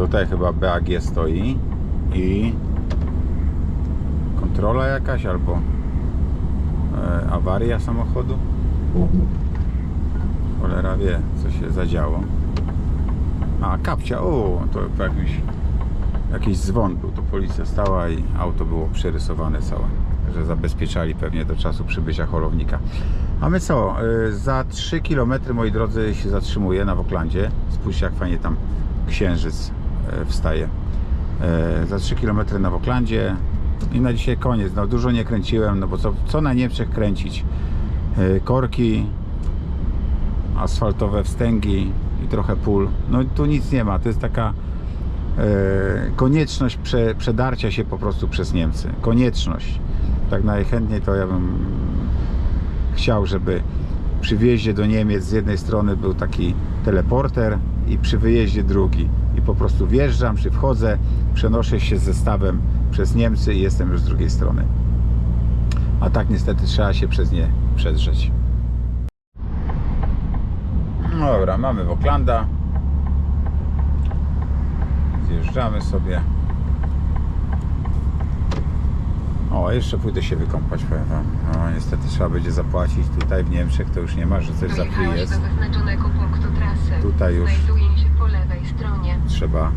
tutaj chyba BAG stoi i kontrola jakaś albo e, awaria samochodu. Cholera wie, co się zadziało. A, kapcia, o, to po jakiś dzwon był, to policja stała i auto było przerysowane całe, że zabezpieczali pewnie do czasu przybycia holownika. A my co, y, za 3 km, moi drodzy, się zatrzymuję na Woklandzie. Spójrzcie, jak fajnie tam księżyc wstaje. Y, Za 3 km na Woklandzie i na dzisiaj koniec. No, dużo nie kręciłem, no bo co, co na Niemczech kręcić? Y, Korki, asfaltowe wstęgi i trochę pól. No tu nic nie ma. To jest taka e, konieczność prze, przedarcia się po prostu przez Niemcy. Konieczność. Tak najchętniej to ja bym chciał, żeby przy wjeździe do Niemiec z jednej strony był taki teleporter i przy wyjeździe drugi. I po prostu wjeżdżam, czy wchodzę, przenoszę się z zestawem przez Niemcy i jestem już z drugiej strony. A tak niestety trzeba się przez nie przedrzeć. No dobra, mamy Woklanda. Zjeżdżamy sobie. O, jeszcze pójdę się wykąpać, powiem wam. No, niestety trzeba będzie zapłacić. Tutaj w Niemczech to już nie ma, że coś za free jest. do wyznaczonego punktu trasy. Tutaj już. Znajduje się po lewej stronie. Trzeba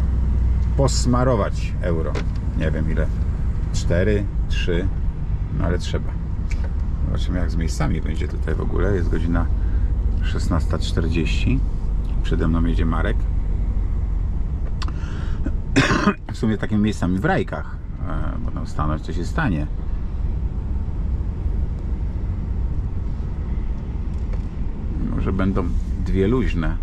posmarować euro. Nie wiem ile. 4, 3, no ale trzeba. Zobaczymy jak z miejscami będzie tutaj w ogóle. Jest godzina 16.40. Przede mną jedzie Marek. W sumie takimi miejscami w rajkach. e, Bo tam stanąć to się stanie. Może będą dwie luźne.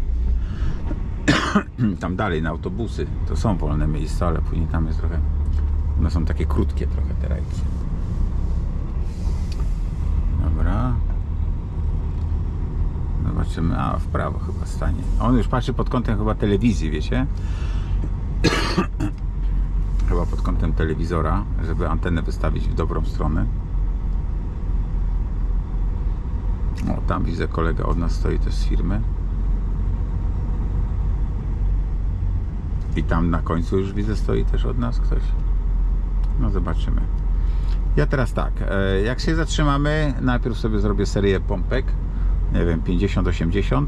Tam dalej na autobusy to są wolne miejsca, ale później tam jest trochę. One są takie krótkie trochę te rajki. Dobra. Zobaczymy. A, w prawo chyba stanie. On już patrzy pod kątem chyba telewizji, wiecie? chyba pod kątem telewizora, żeby antenę wystawić w dobrą stronę. O, tam widzę kolega od nas stoi też z firmy. I tam na końcu już widzę stoi też od nas ktoś. No zobaczymy. Ja teraz tak, e, jak się zatrzymamy, najpierw sobie zrobię serię pompek, nie wiem, 50-80,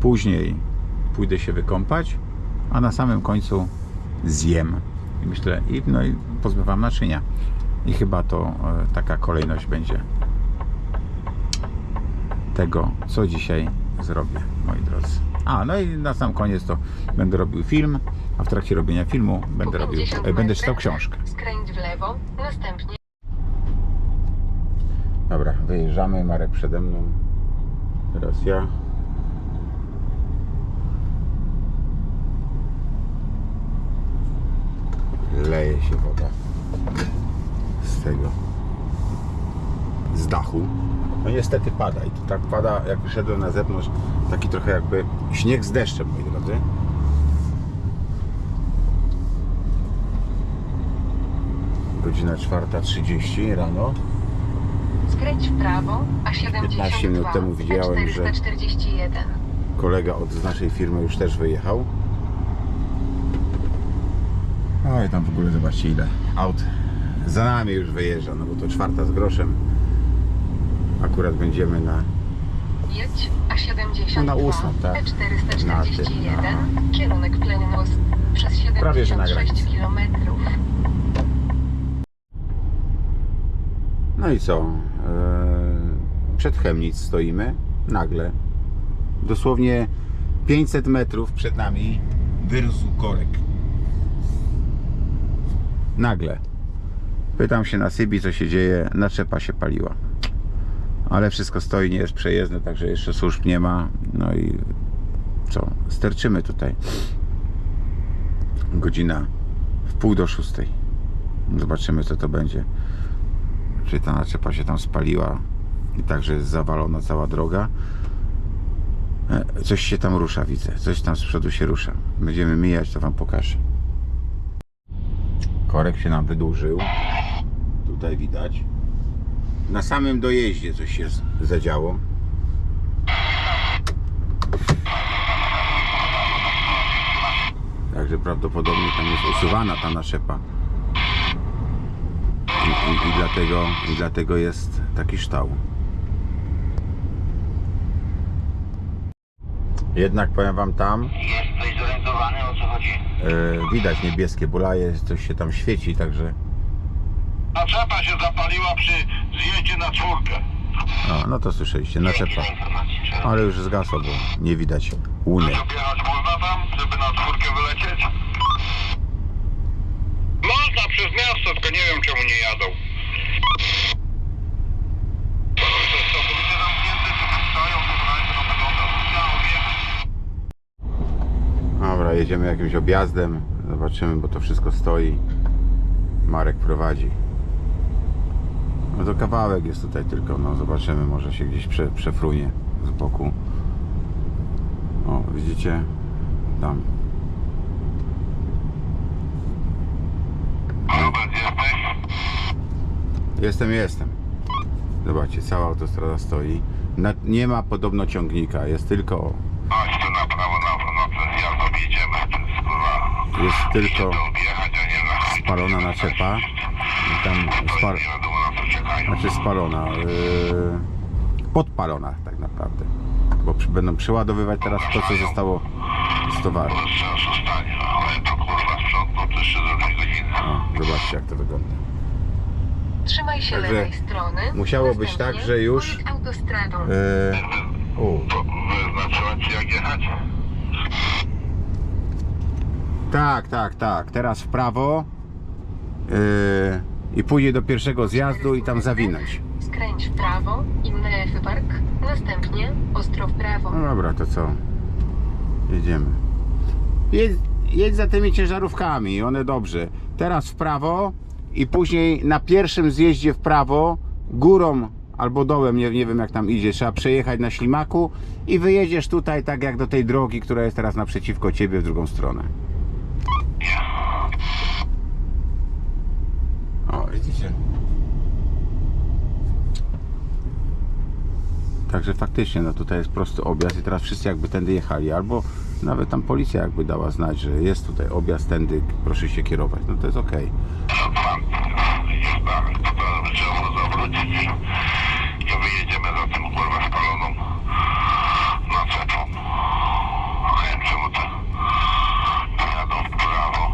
później pójdę się wykąpać, a na samym końcu zjem. I myślę, i, no i pozbywam naczynia. I chyba to e, taka kolejność będzie tego, co dzisiaj zrobię, moi drodzy. A, no i na sam koniec to będę robił film, a w trakcie robienia filmu będę robił, 50 e, będę czytał metrach książkę. Skręć w lewo, następnie Dobra, wyjeżdżamy, Marek przede mną. Teraz ja. Leje się woda z tego z dachu. No niestety pada i to tak pada, jak wyszedłem na zewnątrz, taki trochę jakby śnieg z deszczem, moi drodzy. Godzina 4.30 rano. skręć w prawo, a 72 15 minut temu widziałem, że- 441. Kolega od naszej firmy już też wyjechał. Oj, tam w ogóle zobaczcie ile aut za nami już wyjeżdża, no bo to czwarta z groszem. Akurat będziemy na Jedź A72, No na ósmą, tak. E441, Na tym, kierunek Plennos przez Prawie, że na 76 granicy. km. No i co? Eee, Przed Chemnic stoimy. Nagle. Dosłownie 500 metrów przed nami wyrósł korek. Nagle. Pytam się na Sybi, co się dzieje. Naczepa się paliła. Ale wszystko stoi, nie jest przejezdne, także jeszcze służb nie ma. No i co? Sterczymy tutaj. Godzina w pół do szóstej. Zobaczymy, co to będzie czy ta naczepa się tam spaliła i także jest zawalona cała droga. E, Coś się tam rusza, widzę. Coś tam z przodu się rusza. Będziemy mijać, to Wam pokażę. Korek się nam wydłużył. Tutaj widać. Na samym dojeździe coś się zadziało. Także prawdopodobnie tam jest usuwana ta naszepa. I, i, i, dlatego, I dlatego jest taki ształ. Jednak powiem wam tam, Jesteś zorientowany o co chodzi? e, widać niebieskie bulaje, coś się tam świeci, także Naczepa się zapaliła przy zjeździe na czwórkę. o, no to słyszeliście, że- Ale już zgasło, bo nie widać łuny. Objechać można tam, żeby na czwórkę wylecieć? Można przez miasto, tylko nie wiem czemu nie jadą. Dobra, jedziemy jakimś objazdem. Zobaczymy, bo to wszystko stoi. Marek prowadzi. No to kawałek jest tutaj tylko, no zobaczymy, może się gdzieś prze, przefrunie z boku. O, widzicie? Tam. Robert, jesteś? Jestem, jestem. Zobaczcie, cała autostrada stoi. Na, nie ma podobno ciągnika, jest tylko, Chodź tu na prawo, na północy, ja objedziemy. To jest kurwa. jest tylko na... spalona naczepa. I tam spal, Nie wiadomo na co czekają. Znaczy spalona, yy, podpalona tak naprawdę. Bo przy, będą przeładowywać teraz to, co zostało z towaru. O, zobaczcie jak to wygląda. Trzymaj się Także lewej strony. musiało być tak, że już- wyznaczyłem ci jak jechać? tak, tak, tak. Teraz w prawo yy, i pójdzie do pierwszego zjazdu i tam zawinąć. Skręć w prawo i Nefe Park. Następnie ostro w prawo. No dobra, to co? Jedziemy. Jedź, jedź za tymi ciężarówkami, one dobrze. Teraz w prawo i później na pierwszym zjeździe w prawo, górą albo dołem, nie, nie wiem jak tam idzie, trzeba przejechać na ślimaku i wyjedziesz tutaj tak jak do tej drogi, która jest teraz naprzeciwko ciebie w drugą stronę. O, widzicie? Także faktycznie, no tutaj jest prosty objazd i teraz wszyscy jakby tędy jechali, albo nawet tam policja jakby dała znać, że jest tutaj objazd tędy, proszę się kierować, no to jest to trzeba zawrócić i wyjedziemy za tym kurwa spaloną naczepą. Czemu to jadą w prawo.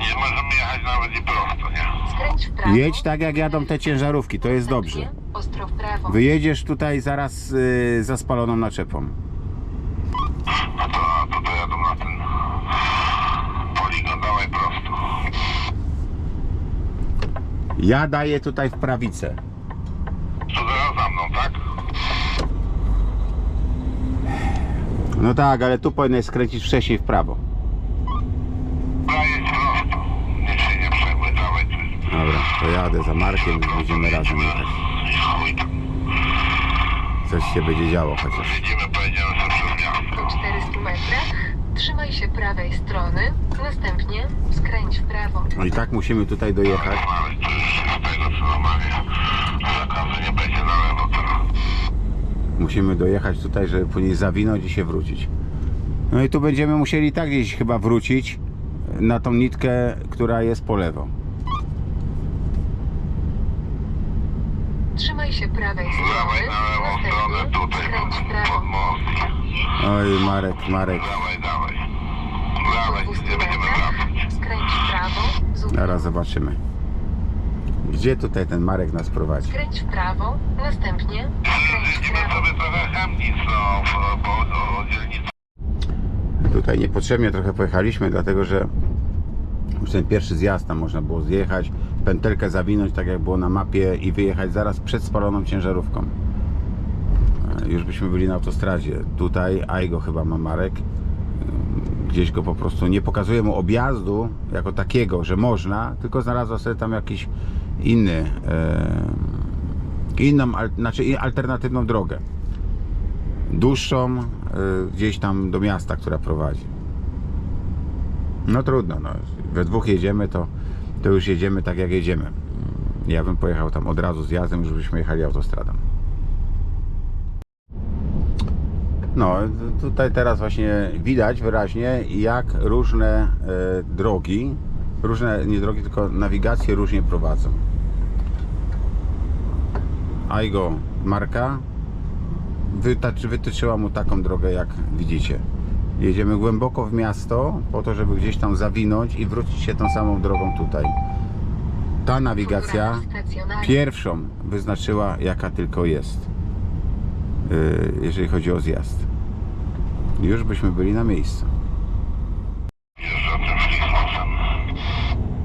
Nie możemy jechać nawet i prosto, nie? Skręć w prawo. Jedź tak jak jadą te ciężarówki, to jest dobrze. Ostro w prawo. Wyjedziesz tutaj zaraz yy, za spaloną naczepą. No to, to, to jadą na ten poligon, dawaj prosto. Ja daję tutaj w prawicę. To zaraz za mną, tak? No tak, ale tu powinieneś skręcić wcześniej w prawo. Daję prosto. Nic się nie przejmuj, dawaj tu. Dobra, to jadę za Markiem i będziemy razem jechać. Coś się będzie działo chociaż. Siedzimy, pojedziemy sobie przez miasto. Po 400 metrach trzymaj się prawej strony. Następnie skręć w prawo. No i tak musimy tutaj dojechać. Ale to już z tego co normalnie zakazu nie będzie na lewo teraz. Musimy dojechać tutaj, żeby później zawinąć i się wrócić. No i tu będziemy musieli tak gdzieś chyba wrócić na tą nitkę, która jest po lewo. Trzymaj się prawej Dawaj strony. na lewą stronę Następnie tutaj skręć w pod, prawo. pod most. Oj, Marek, Marek. Dawaj, dawaj. Dawaj, 200 nie będziemy wracać. skręć w prawo. Zupełnie. Zaraz zobaczymy. Gdzie tutaj ten Marek nas prowadzi? Skręć w prawo. Następnie skręć w prawo. sobie trochę chemnic, no, bo, bo do dzielnicy. Tutaj niepotrzebnie trochę pojechaliśmy, dlatego że już ten pierwszy zjazd tam można było zjechać, pętelkę zawinąć tak jak było na mapie i wyjechać zaraz przed spaloną ciężarówką. E, Już byśmy byli na autostradzie. Tutaj Aigo chyba ma Marek. Ym, Gdzieś go po prostu nie pokazuje mu objazdu jako takiego, że można, tylko znalazła sobie tam jakiś inny, e, inną, znaczy alternatywną drogę dłuższą, gdzieś tam do miasta, która prowadzi. No trudno, no. we dwóch jedziemy, to, to już jedziemy tak jak jedziemy. Ja bym pojechał tam od razu z jazdem, już byśmy jechali autostradą. No, tutaj teraz właśnie widać wyraźnie, jak różne e, drogi, różne, nie drogi, tylko nawigacje różnie prowadzą. Aigo marka wytaczy, wytyczyła mu taką drogę, jak widzicie. Jedziemy głęboko w miasto, po to, żeby gdzieś tam zawinąć i wrócić się tą samą drogą tutaj. Ta nawigacja pierwszą wyznaczyła, jaka tylko jest, yy, jeżeli chodzi o zjazd. Już byśmy byli na miejscu.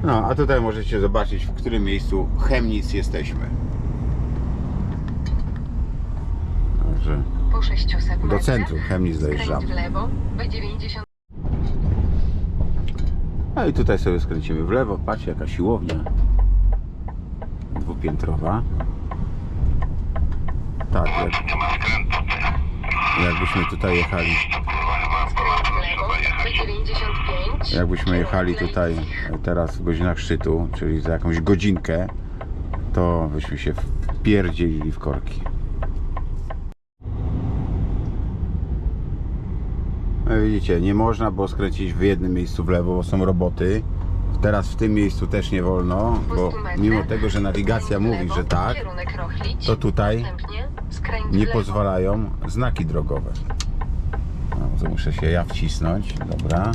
No, a tutaj możecie zobaczyć, w którym miejscu Chemnic jesteśmy. Także Po 600 do centrum Chemnic skręć dojeżdżamy. w lewo, B90 No i tutaj sobie skręcimy w lewo. Patrzcie, jaka siłownia. Dwupiętrowa. Tak, jak, jakbyśmy tutaj jechali. To kurwa chyba skręć w kurwa lewo, trzeba jechać. B95 Jakbyśmy jechali tutaj teraz w godzinach szczytu, czyli za jakąś godzinkę, to byśmy się wpierdzielili w korki. Widzicie, nie można było skręcić w jednym miejscu w lewo, bo są roboty. Teraz w tym miejscu też nie wolno, bo 100 metrach mimo tego, że nawigacja mówi, że tak, to tutaj nie pozwalają znaki drogowe. No, muszę się ja wcisnąć, dobra.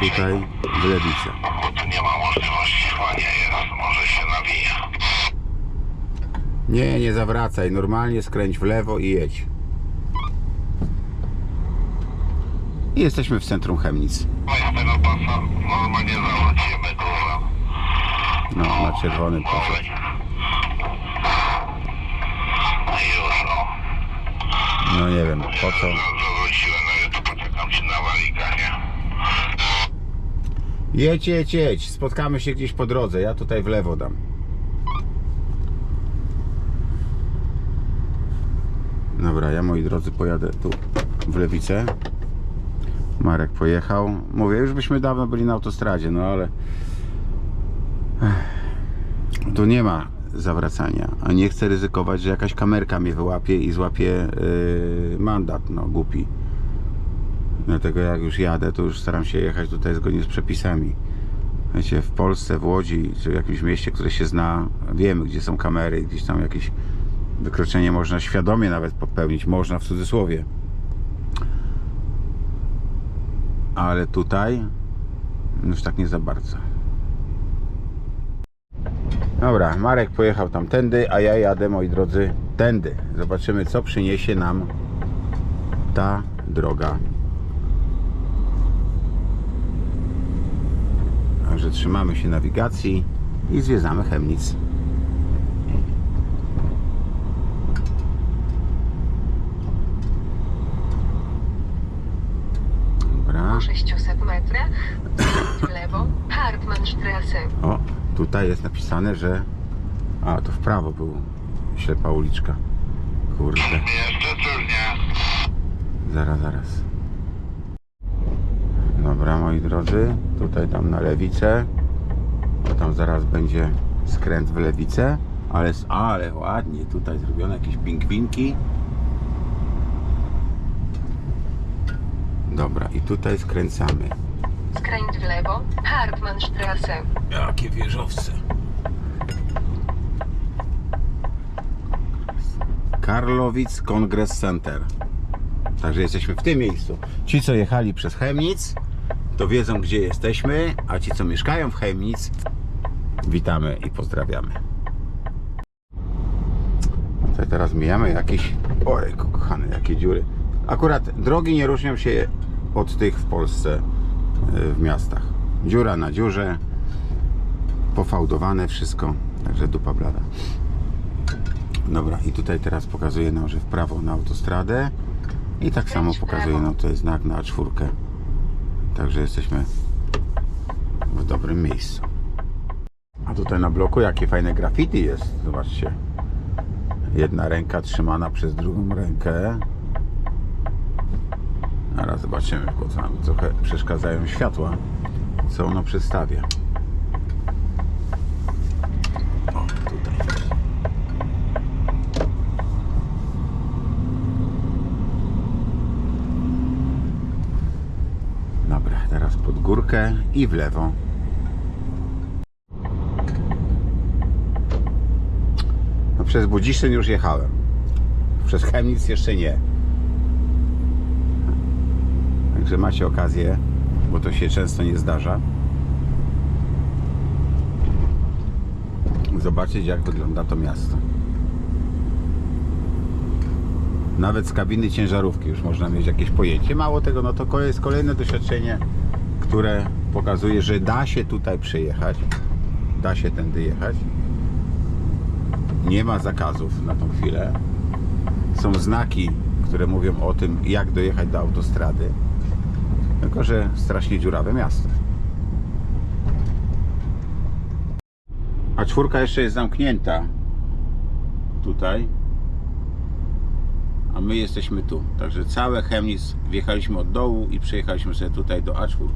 Tutaj w lewicę. tu nie ma możliwości, chyba nie jest. Może się nawija. Nie, nie zawracaj. Normalnie skręć w lewo i jedź. I jesteśmy w centrum Chemnic. No z tego pasa normalnie zawrócimy, kurwa. No, na czerwonym pasie. No i już, o. No nie wiem, po co. Zawróciłem, no i tu poczekam ci na walikach, nie? Jedź, jedź, jedź. Spotkamy się gdzieś po drodze. Ja tutaj w lewo dam. Dobra, ja moi drodzy pojadę tu w lewicę. Marek pojechał. Mówię, już byśmy dawno byli na autostradzie, no ale tu nie ma zawracania, a nie chcę ryzykować, że jakaś kamerka mnie wyłapie i złapie yy, mandat, no głupi. Dlatego jak już jadę, to już staram się jechać tutaj zgodnie z przepisami. Wiecie, w Polsce, w Łodzi, czy w jakimś mieście, które się zna, wiemy, gdzie są kamery, gdzieś tam jakieś wykroczenie można świadomie nawet popełnić, można w cudzysłowie. Ale tutaj już tak nie za bardzo. Dobra, Marek pojechał tamtędy, a ja jadę, moi drodzy, tędy. Zobaczymy, co przyniesie nam ta droga. Także trzymamy się nawigacji i zwiedzamy Chemnic. Dobra. Po 600 metrach skręć w lewo, Hartmannstraße. O, tutaj jest napisane, że. A, to w prawo był ślepa uliczka. Kurde. Jeszcze nie? Zaraz, zaraz. Dobra, moi drodzy, tutaj tam na lewicę, bo tam zaraz będzie skręt w lewicę, ale, ale ładnie tutaj zrobione jakieś pingwinki. Dobra, i tutaj skręcamy. Skręć w lewo, Hartmannstraße. Jakie wieżowce. Karlowic Congress Center. Także jesteśmy w tym miejscu. Ci, co jechali przez Chemnic, to wiedzą, gdzie jesteśmy, a ci, co mieszkają w Chemnic, witamy i pozdrawiamy. Tutaj teraz mijamy jakieś... Oj, kochane, jakie dziury. Akurat drogi nie różnią się od tych w Polsce, w miastach. Dziura na dziurze, pofałdowane wszystko, także dupa blada. Dobra, i tutaj teraz pokazuje nam, że w prawo na autostradę i tak samo pokazuje nam tutaj znak na A4. Także jesteśmy w dobrym miejscu. A tutaj na bloku jakie fajne graffiti jest, zobaczcie. Jedna ręka trzymana przez drugą rękę. Zaraz zobaczymy, bo co nam trochę przeszkadzają światła, co ono przedstawia. O, tutaj. Dobra, teraz pod górkę i w lewo. No przez Budziszyn już jechałem. Przez Chemnitz jeszcze nie. Także macie okazję, bo to się często nie zdarza. Zobaczyć jak wygląda to miasto. Nawet z kabiny ciężarówki już można mieć jakieś pojęcie. Mało tego, no to jest kolejne doświadczenie, które pokazuje, że da się tutaj przejechać. Da się tędy jechać. Nie ma zakazów na tą chwilę. Są znaki, które mówią o tym, jak dojechać do autostrady. Tylko, że strasznie dziurawe miasto. A czwórka jeszcze jest zamknięta. Tutaj. A my jesteśmy tu. Także całe Chemnic wjechaliśmy od dołu i przejechaliśmy sobie tutaj do A4.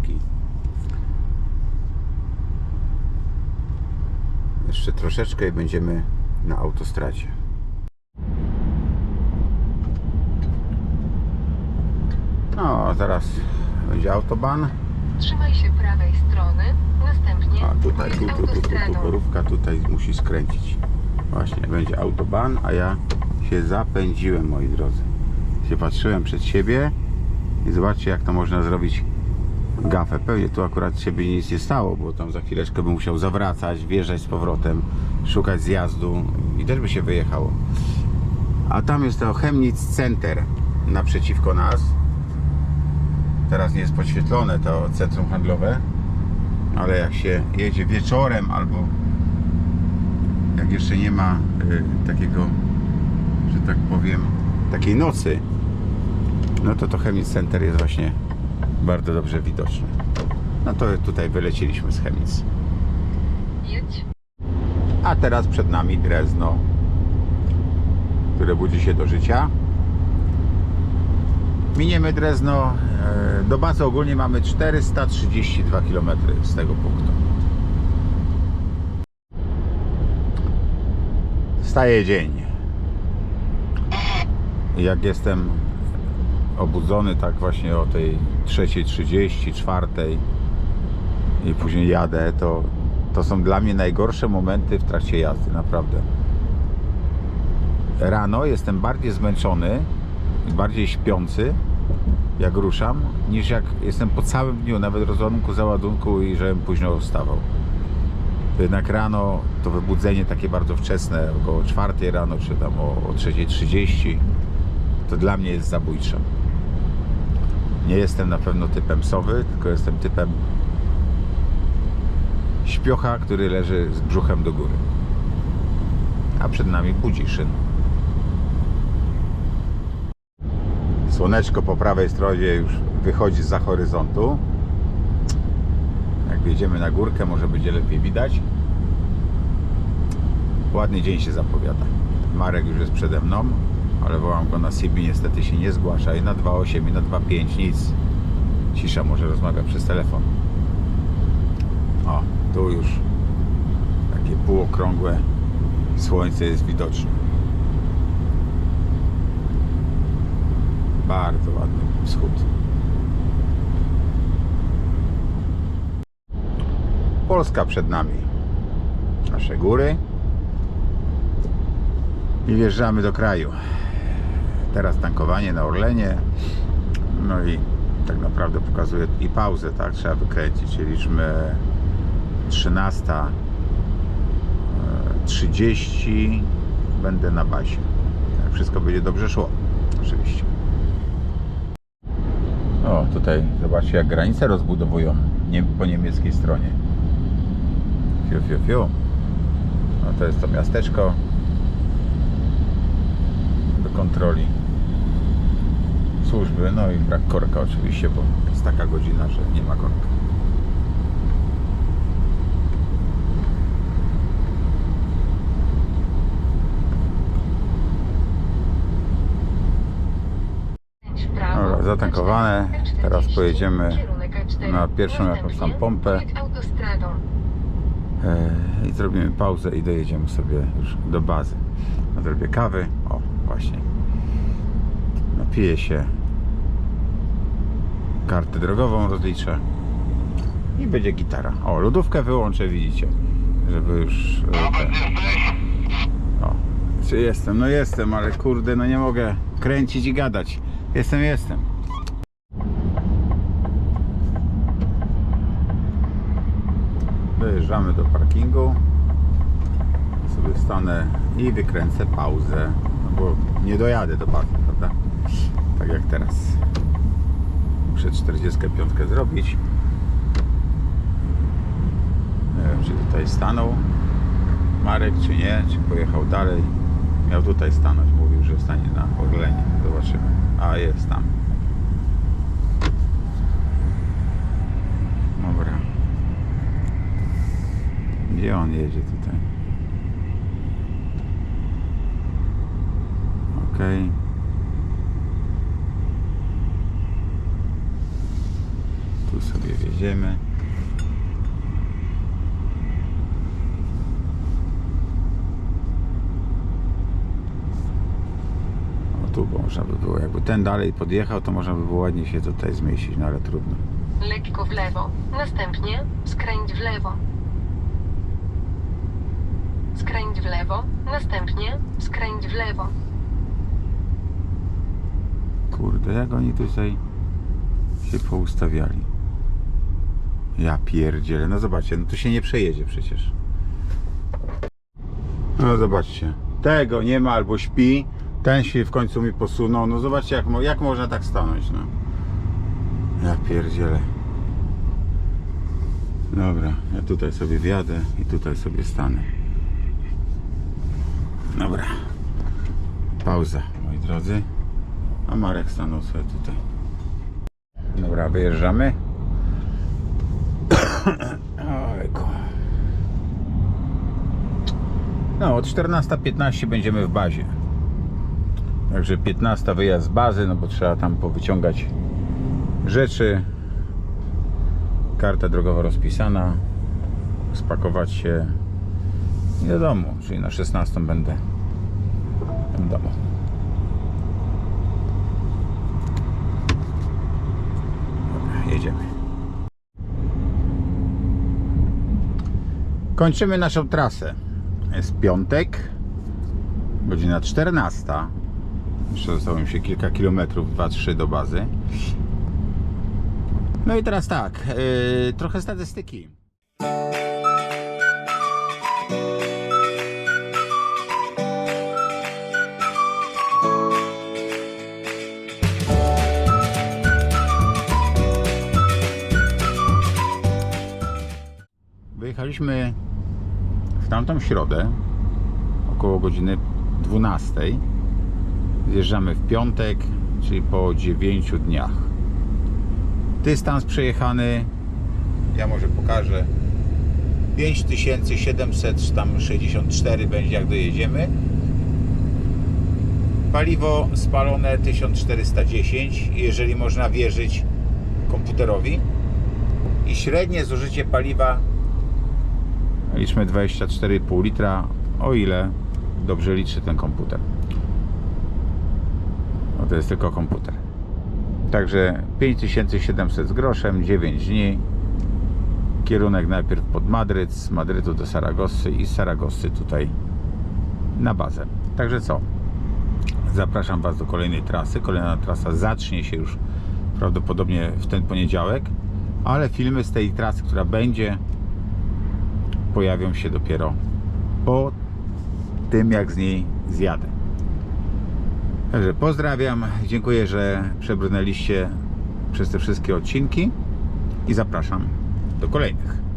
Jeszcze troszeczkę i będziemy na autostradzie. No, zaraz będzie autoban. Trzymaj się prawej strony, następnie A tutaj, tu, tu, tu, tu, tu, torówka tutaj musi skręcić. Właśnie, będzie autoban, a ja się zapędziłem, moi drodzy. Się patrzyłem przed siebie i zobaczcie, jak to można zrobić gafę. Pewnie tu akurat się by nic nie stało, bo tam za chwileczkę bym musiał zawracać, wjeżdżać z powrotem, szukać zjazdu i też by się wyjechało. A tam jest to Chemnitz Center naprzeciwko nas. Teraz nie jest podświetlone to centrum handlowe ale jak się jedzie wieczorem albo jak jeszcze nie ma y, takiego, że tak powiem, takiej nocy, no to to Chemnitz Center jest właśnie bardzo dobrze widoczne. No to tutaj wyleciliśmy z Chemnitz. Jedź A teraz przed nami Drezno, które budzi się do życia. Miniemy Drezno. e, Do bazy ogólnie mamy 432 km z tego punktu. Staje dzień. Jak jestem obudzony tak właśnie o tej 3.30, 4.00 i później jadę, to, to są dla mnie najgorsze momenty w trakcie jazdy, naprawdę. Rano jestem bardziej zmęczony bardziej śpiący, jak ruszam, niż jak jestem po całym dniu, nawet rozładunku, załadunku i żebym późno wstawał. Jednak rano to wybudzenie takie bardzo wczesne, około 4 rano, czy tam o, o 3.30, to dla mnie jest zabójcze. Nie jestem na pewno typem sowy, tylko jestem typem śpiocha, który leży z brzuchem do góry. A przed nami Budziszyn. Słoneczko po prawej stronie już wychodzi za horyzontu. Jak wjedziemy na górkę, może będzie lepiej widać. Ładny dzień się zapowiada. Marek już jest przede mną, ale wołam go na CB, niestety się nie zgłasza. I na 2.8 i na 2.5 nic. Cisza, może rozmawia przez telefon. O, tu już takie półokrągłe słońce jest widoczne. Bardzo ładny wschód. Polska przed nami. Nasze góry. I wjeżdżamy do kraju. Teraz tankowanie na Orlenie. No i tak naprawdę pokazuje i pauzę, tak? Trzeba wykręcić. Liczmy 13 e, 30 będę na bazie. Jak wszystko będzie dobrze szło. Oczywiście. O, tutaj zobaczcie jak granice rozbudowują nie, po niemieckiej stronie. Fiu, fiu, fiu. No to jest to miasteczko do kontroli służby, no i brak korka oczywiście, bo jest taka godzina, że nie ma korka. kręć w prawo. Dobra, zatankowane. Na 40, Teraz pojedziemy kierunek A4. na pierwszą jakąś tam pompę. E, i zrobimy pauzę i dojedziemy sobie już do bazy. Zrobię kawy. O, właśnie. Napiję się. Kartę drogową rozliczę. i będzie gitara. O, lodówkę wyłączę, widzicie, żeby już... e? O, czy jestem? No jestem, ale kurde, no nie mogę kręcić i gadać. Jestem, jestem. Dojeżdżamy do parkingu. Sobie stanę i wykręcę pauzę. No bo nie dojadę do bazy, prawda? Tak jak teraz. Muszę 45 zrobić. Nie wiem, czy tutaj stanął. Marek czy nie, czy pojechał dalej. Miał tutaj stanąć, mówił, że stanie na Orlenie. Zobaczymy. A jest tam. Dobra. Gdzie on jedzie tutaj? Okej. Tu sobie wjedziemy. O tu bo można by było, jakby ten dalej podjechał, to można by było ładnie się tutaj zmieścić, no ale trudno. Lekko w lewo. Następnie skręć w lewo. Skręć w lewo. Następnie skręć w lewo. Kurde, jak oni tutaj się poustawiali. Ja pierdzielę, no zobaczcie, no tu się nie przejedzie przecież. No zobaczcie, tego nie ma albo śpi, ten się w końcu mi posunął, no zobaczcie jak, jak można tak stanąć, no. Ja pierdzielę. Dobra, ja tutaj sobie wjadę i tutaj sobie stanę. Dobra. Pauza, moi drodzy. A Marek stanął sobie tutaj. Dobra, wyjeżdżamy. Ojku. No, od 14.15 będziemy w bazie. Także 15 wyjazd z bazy, no bo trzeba tam powyciągać rzeczy. Karta drogowa rozpisana. Spakować się i do domu. Czyli na 16 będę domu. Dobra, jedziemy. Kończymy naszą trasę. Jest piątek, godzina 14. Jeszcze zostało mi się kilka kilometrów, 2-3 do bazy. No i teraz tak, yy, trochę statystyki. Wyjechaliśmy w tamtą środę około godziny 12. Zjeżdżamy w piątek, czyli po 9 dniach. Dystans przejechany, ja może pokażę, 5764 będzie jak dojedziemy. Paliwo spalone 1410, jeżeli można wierzyć komputerowi. I średnie zużycie paliwa liczmy 24,5 litra, o ile dobrze liczy ten komputer. No to jest tylko komputer. Także 5700 z groszem, 9 dni. Kierunek najpierw pod Madryt, z Madrytu do Saragossy i z Saragossy tutaj na bazę. Także co? Zapraszam Was do kolejnej trasy. Kolejna trasa zacznie się już prawdopodobnie w ten poniedziałek, ale filmy z tej trasy, która będzie, pojawią się dopiero po tym, jak z niej zjadę. Także pozdrawiam, dziękuję, że przebrnęliście przez te wszystkie odcinki i zapraszam do kolejnych.